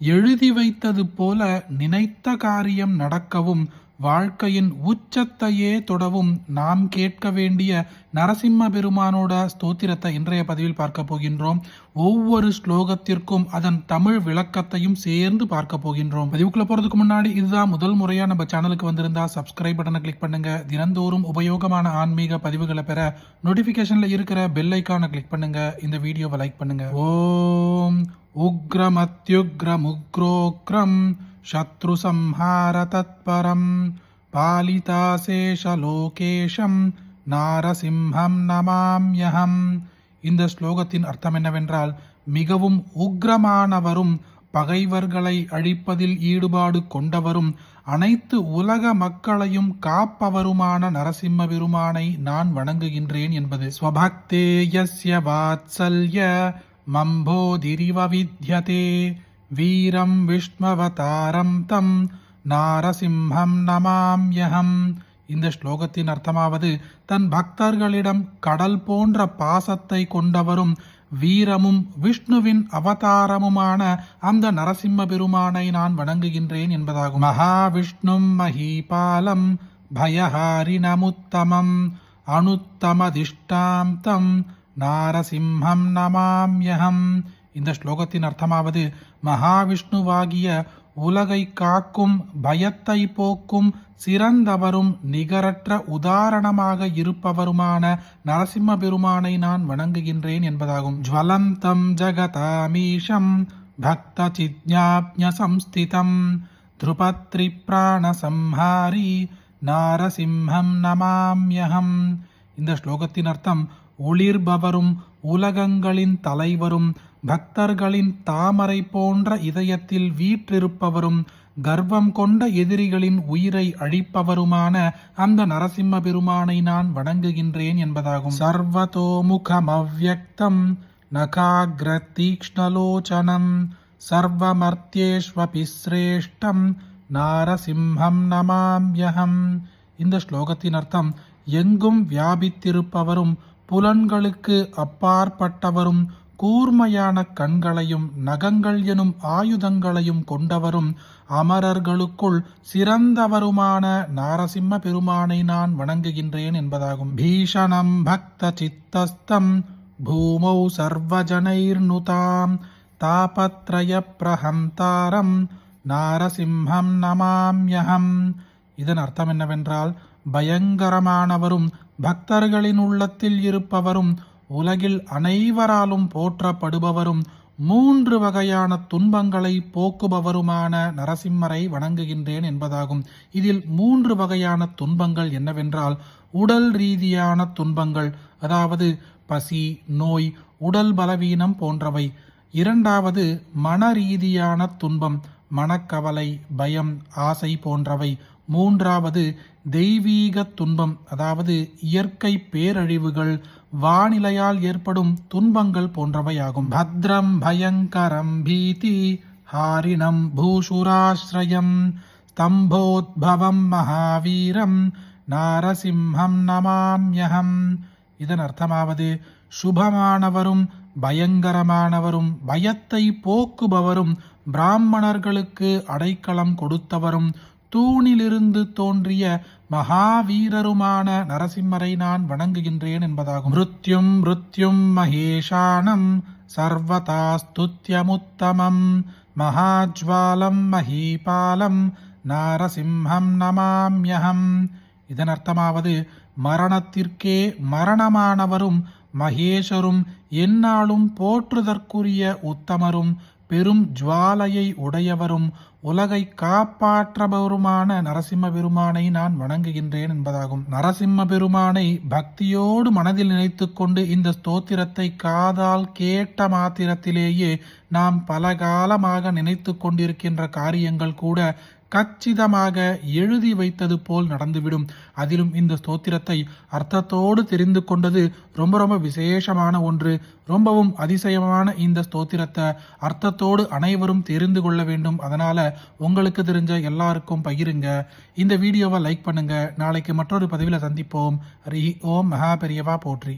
எழுதி வைத்தது போல நினைத்த காரியம் நடக்கவும் வாழ்க்கையின் உச்சத்தையே தொடவும் நாம் கேட்க வேண்டிய நரசிம்ம பெருமானோட ஸ்தோத்திரத்தை இன்றைய பதிவில் பார்க்க போகின்றோம். ஒவ்வொரு ஸ்லோகத்திற்கும் அதன் தமிழ் விளக்கத்தையும் சேர்ந்து பார்க்க போகின்றோம். பதிவுக்குள்ள போறதுக்கு முன்னாடி இதுதான் முதல் முறையா நம்ம சேனலுக்கு வந்திருந்தா சப்ஸ்கிரைப் பட்டனை கிளிக் பண்ணுங்க. தினந்தோறும் உபயோகமான ஆன்மீக பதிவுகளை பெற நோட்டிபிகேஷன்ல இருக்கிற பெல் ஐக்கானை கிளிக் பண்ணுங்க. இந்த வீடியோவை லைக் பண்ணுங்க. ஓ उग्रमत्युग्रमुग्रोग्रं शत्रुसंहारतत्परं பாலிதாசேஷலோகேஷம் நாரசிம்ஹம் நமாம்யஹம் இந்த ஸ்லோகத்தின் அர்த்தம் என்னவென்றால் மிகவும் உக்ரமானவரும் பகைவர்களை அழிப்பதில் ஈடுபாடு கொண்டவரும் அனைத்து உலக மக்களையும் காப்பவருமான நரசிம்ம பெருமானை நான் வணங்குகின்றேன் என்பது ஸ்வபக்தே யஸ்ய வாத்சல்ய மம்போதிரிவ வித்யதே வீரம் விஷ்ணவதாரம் தம் நாரசிம்ஹம் நமாம்யஹம் இந்த ஸ்லோகத்தின் அர்த்தமாவது தன் பக்தர்களிடம் கடல் போன்ற பாசத்தை கொண்டவரும் வீரமும் விஷ்ணுவின் அவதாரமுமான அந்த நரசிம்ம பெருமானை நான் வணங்குகின்றேன் என்பதாகும். மகாவிஷ்ணும் மஹீபாலம் பயஹாரிணமுத்தமம் அனுத்தமதிஷ்டாந்தம் தம் நாரசிம்ஹம் நமாம்யஹம் இந்த ஸ்லோகத்தின் அர்த்தமாவது மகாவிஷ்ணுவாகிய உலகை காக்கும் பயத்தை போக்கும் சிறந்தவரும் நிகரற்ற உதாரணமாக இருப்பவருமான நரசிம்ம பெருமானை நான் வணங்குகின்றேன் என்பதாகும். ஜுவலந்தம் ஜகதாமீஷம் பக்த சிஜ்ஞாப்ஞ சம்ஸ்திதம் திருபத்ரி பிராணசம்ஹாரி நாரசிம்ஹம் நமாம்யஹம் இந்த ஸ்லோகத்தின் அர்த்தம் ஒளிர்பவரும் உலகங்களின் தலைவரும் பக்தர்களின் தாமரை போன்ற இதயத்தில் வீற்றிருப்பவரும் கர்வம் கொண்ட எதிரிகளின் உயிரை அழிப்பவருமான அந்த நரசிம்ம பெருமானை நான் வணங்குகின்றேன் என்பதாகும். சர்வதோமுகம் அவ்வக்தம் நகாகிர தீக்ஷ்ணலோச்சனம் சர்வமர்த்தியேஷ்வபி சிரேஷ்டம் நாரசிம்ஹம் நமாம்யகம் இந்த ஸ்லோகத்தின் அர்த்தம் எங்கும் வியாபித்திருப்பவரும் புலன்களுக்கு அப்பாற்பட்டவரும் கூர்மையான கண்களையும் நகங்கள் எனும் ஆயுதங்களையும் கொண்டவரும் அமரர்களுக்குள் சிறந்தவருமான நாரசிம்ம பெருமானை நான் வணங்குகின்றேன் என்பதாகும். பீஷணம் பக்த சித்தஸ்தம் பூமௌ சர்வஜனைர்னுதாம் தாபத்ரய பிரஹந்தாரம் நாரசிம்ஹம் நமாம்யஹம் இதன் அர்த்தம் என்னவென்றால் பயங்கரமானவரும் பக்தர்களின் உள்ளத்தில் இருப்பவரும் உலகில் அனைவராலும் போற்றப்படுபவரும் மூன்று வகையான துன்பங்களை போக்குபவருமான நரசிம்மரை வணங்குகின்றேன் என்பதாகும். இதில் மூன்று வகையான துன்பங்கள் என்னவென்றால் உடல் ரீதியான துன்பங்கள் அதாவது பசி நோய் உடல் பலவீனம் போன்றவை. இரண்டாவது மன ரீதியான துன்பம் மனக்கவலை பயம் ஆசை போன்றவை. மூன்றாவது தெய்வீக துன்பம் அதாவது இயற்கை பேரழிவுகள் வானிலையால் ஏற்படும் துன்பங்கள் போன்றவையாகும். பத்ரம் பயங்கரம் பீதி ஹாரிணம் பூஷுராஸ்ரயம் ஸ்தம்போத்பவம் மகாவீரம் நாரசிம்ஹம் நமாம்யகம் இதன் அர்த்தமாவது சுபமானவரும் பயங்கரமானவரும் பயத்தை போக்குபவரும் பிராமணர்களுக்கு அடைக்கலம் கொடுத்தவரும் தூணிலிருந்து தோன்றிய மகாவீரருமான நரசிம்மரை நான் வணங்குகின்றேன் என்பதாகும். மிருத்யும் மிருத்யும் மகேஷானம் சர்வதாஸ்துத்யமுத்தமம். மகாஜ்வாலம் மகீபாலம் நாரசிம்ஹம் நமாம்யகம் இதன் அர்த்தமாவது மரணத்திற்கே மரணமானவரும் மகேஷரும் எந்நாளும் போற்றுதற்குரிய உத்தமரும் பெரும் ஜுவாலையை உடையவரும் உலகை காப்பாற்றபவருமான நரசிம்ம பெருமானை நான் வணங்குகின்றேன் என்பதாகும். நரசிம்ம பெருமானை பக்தியோடு மனதில் நினைத்து கொண்டு இந்த ஸ்தோத்திரத்தை காதால் கேட்ட மாத்திரத்திலேயே நாம் பல காலமாக நினைத்து கொண்டிருக்கின்ற காரியங்கள் கூட கச்சிதமாக எழுதி வைத்தது போல் நடந்துவிடும். அதிலும் இந்த ஸ்தோத்திரத்தை அர்த்தத்தோடு தெரிந்து கொண்டது ரொம்ப ரொம்ப விசேஷமான ஒன்று. ரொம்பவும் அதிசயமான இந்த ஸ்தோத்திரத்தை அர்த்தத்தோடு அனைவரும் தெரிந்து கொள்ள வேண்டும். அதனால உங்களுக்கு தெரிஞ்ச எல்லாருக்கும் பகிருங்க. இந்த வீடியோவை லைக் பண்ணுங்க. நாளைக்கு மற்றொரு பதிவில் சந்திப்போம். ஹரி ஓம் மகா பெரியவா போற்றி.